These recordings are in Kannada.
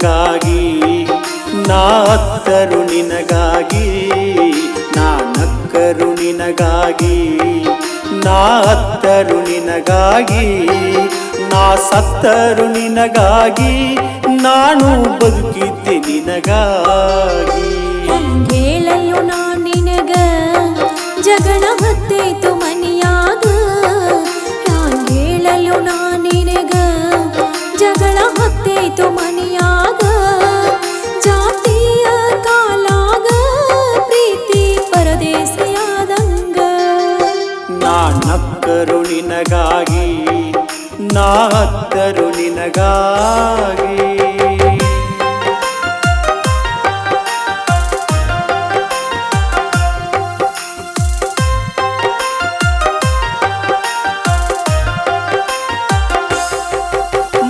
ನಿನಗಾಗಿ, ನಾ ಅತ್ತರು ನಿನಗಾಗಿ ನಾನಕ್ಕರು ನಿನಗಾಗಿ, ನಾ ಅತ್ತರು ನಿನಗಾಗಿ, ನಾ ಸತ್ತರು ನಿನಗಾಗಿ, ನಾನು ಬದುಕಿದ್ದೆ ನಿನಗಾಗಿ. ನಾನಕ್ಕರು ನಿನಗಾಗಿ ನಾತ್ತರು ನಿನಗಾಗಿ.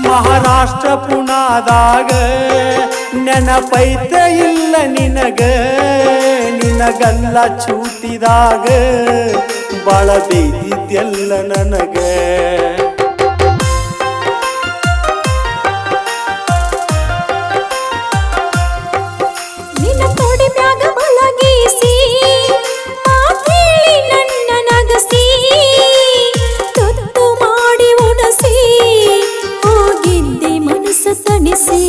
ಮಹಾರಾಷ್ಟ್ರ ಪುಣಾದಾಗ ನೆನಪೈತ ಇಲ್ಲ ನಿನಗ ನಿನಗಲ್ಲ ಚೂಟಿದಾಗ. ಬಾಳ ಬೇದಿದ್ಯಲ್ಲ ನನಗೆ. ಮಾಡಿ ಉಣಸಿ ಹೋಗಿದ್ದೆ ಮನಸ್ಸು ತಣಿಸಿ.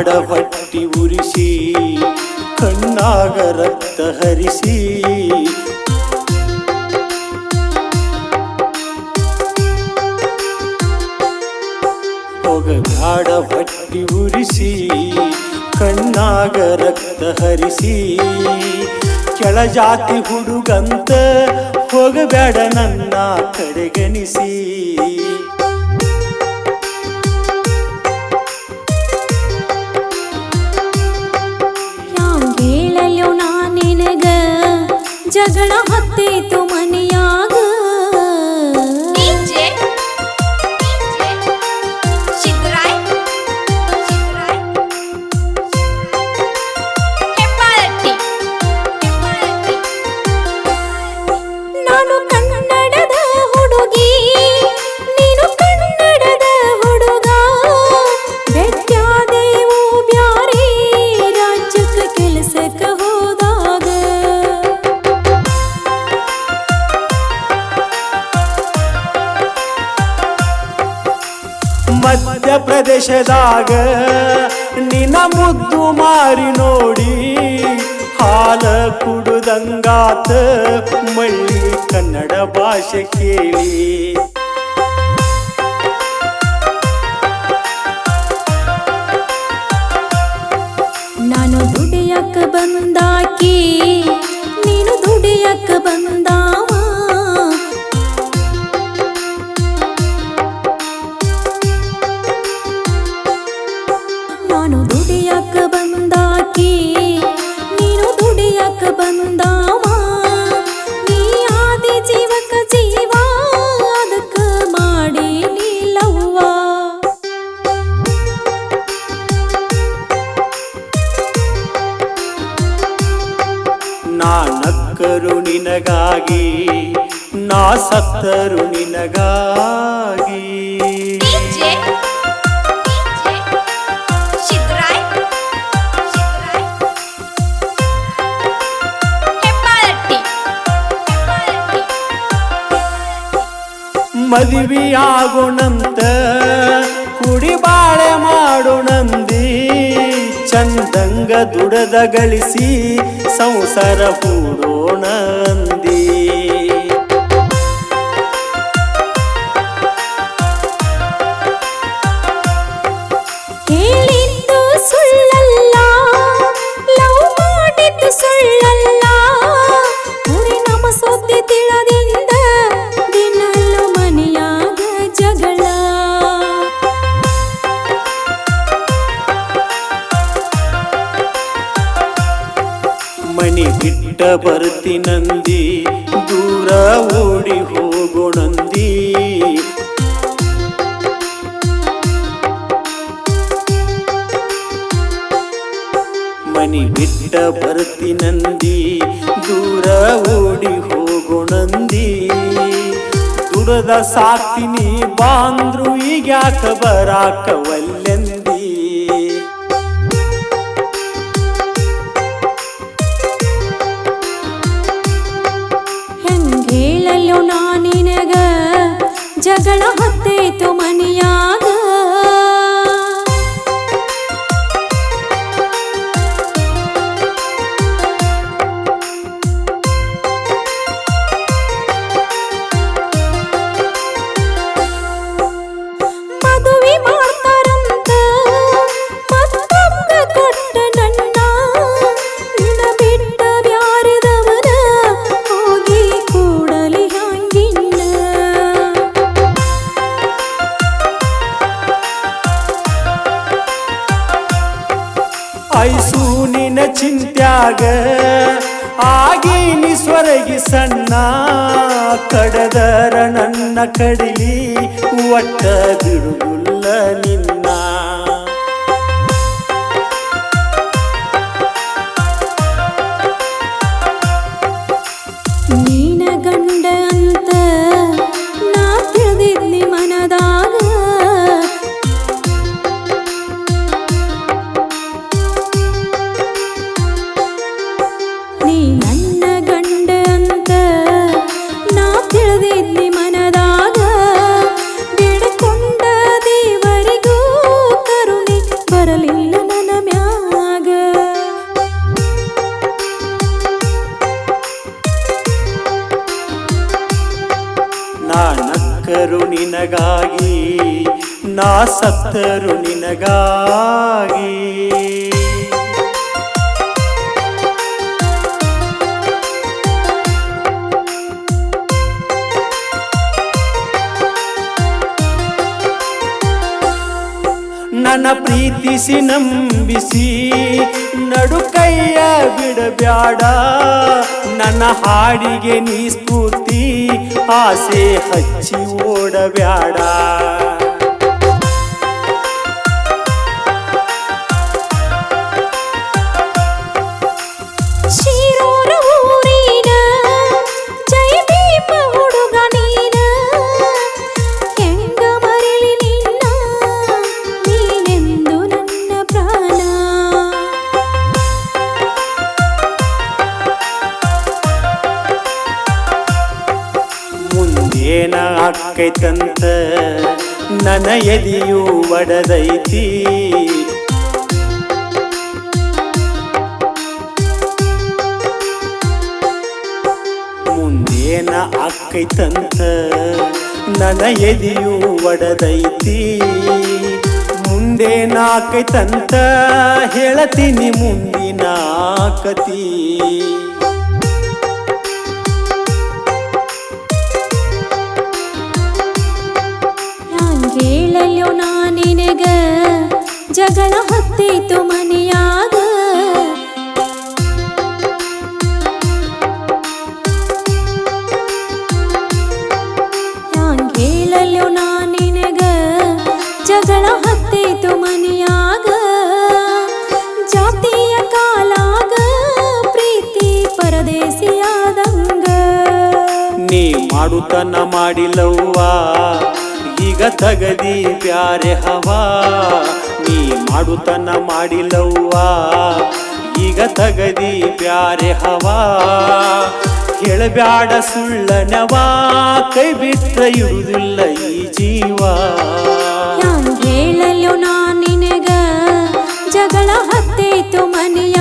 ಬ್ಯಾಡ ಹೊಟ್ಟಿ ಉರಿಸಿ, ಕಣ್ಣಾಗ ರಕ್ತ ಹರಿಸಿ. ಹೋಗ ಬ್ಯಾಡ ಹೊಟ್ಟಿ ಉರಿಸಿ, ಕಣ್ಣಾಗ ರಕ್ತ ಹರಿಸಿ. ಕೆಳಜಾತಿ ಹುಡುಗಂತ ಹೋಗಬೇಡ ನನ್ನ ಕಡೆಗಣಿಸಿ. ಜಗಳ ಹತ್ತೈತು ಮಧ್ಯಪ್ರದೇಶದಾಗ ನಿನ್ನ ಮುದ್ದು ಮಾರಿ ನೋಡಿ ಹಾಲ ಕುಡುದಂಗಾತ ಮಳ್ಳಿ ಕನ್ನಡ ಭಾಷೆ ಕೇಳಿ. ನಾನು ದುಡಿಯಕ್ಕೆ ಬಂದಾಕಿ ನಿನಗಾಗಿ ನಾ ಸತ್ತರು ನಿನಗಾಗಿ ಮದುವೆಯಾಗೋಣಂತ ಕುಡಿ ಬಾಳೆ ಮಾಡೋಣಂದಿ ಚಂದಂಗ ದುಡದ ಗಳಿಸಿ ಸಂಸಾರ ಹೂಡೋಣ ಅಂದಿ. ಸಾಕ್ತೀನಿ ಬಾಂದ್ರು ಈಗ ಬರಾಕ ಒಲ್ಲೆಂದಿ ಹೆಂಗೇಳಲು ನಾ ನಿನಗ ಜಗಳ ಹೊತ್ತೇತು ಮನಿಯಾಗ? ಆಗೀನಿ ಸ್ವರಗಿ ಸಣ್ಣ ಕಡದರ ನನ್ನ ಕಡಲಿ ಒಟ್ಟ ಬಿಡುಗುಲ್ಲ ನಿನ್ನ ಸತ್ತರು ನಿನಗಾಗಿ. ನನ್ನ ಪ್ರೀತಿಸಿ ನಂಬಿಸಿ ನಡುಕೈಯ ಬಿಡಬ್ಯಾಡ. ನನ್ನ ಹಾಡಿಗೆ ನೀ ಸ್ಫೂರ್ತಿ ಆಸೆ ಹಚ್ಚಿ ಓಡಬ್ಯಾಡ. ಮುಂದೇನ ಆಕೈತಂತ ನನ ಎದಿಯೂ ಒಡದೈತಿ. ಮುಂದೇನ ಆಕೈತಂತ ನನ ಎದಿಯೂ ಒಡದೈತಿ. ಮುಂದೇನ ಆಕೈತಂತ ಹೇಳತೀನಿ ಮುಂದಿನ ಕತಿ. ಹ್ಯಾಂಗೇಳಲು ನಾ ನಿನಗ. ಜಗಳ ಹತ್ತಿತು ಮನೆಯಾಗ. ಹ್ಯಾಂಗೇಳಲು ನಾ ನಿನಗ. ಜಗಳ ಹತ್ತಿತು ಮನೆಯಾಗ. ಜಾತಿಯ ಕಾಲಾಗ, ಪ್ರೀತಿ ಪರದೇಶಿಯಾದಂಗ ನೀ ಮಾಡುತನ ಮಾಡಿಲ್ಲವ್ವ ಗತಗದಿ ಪ್ಯಾರೆ ಹವಾ. ನೀ ಮಾಡುತನ ಮಾಡಿಲವ್ವಾ. ಈಗ ತಗದಿ ಪ್ಯಾರೆ ಹವಾ. ಕೇಳಬ್ಯಾಡ ಸುಳ್ಳನವಾ. ಕೈ ಬಿಟ್ಟ ಇರುವುದಿಲ್ಲ ಈ ಜೀವ. ನಾನು ಹೇಳಲು ನಾ ನಿನಗ. ಜಗಳ ಹತ್ತೈತು ಮನೆಯ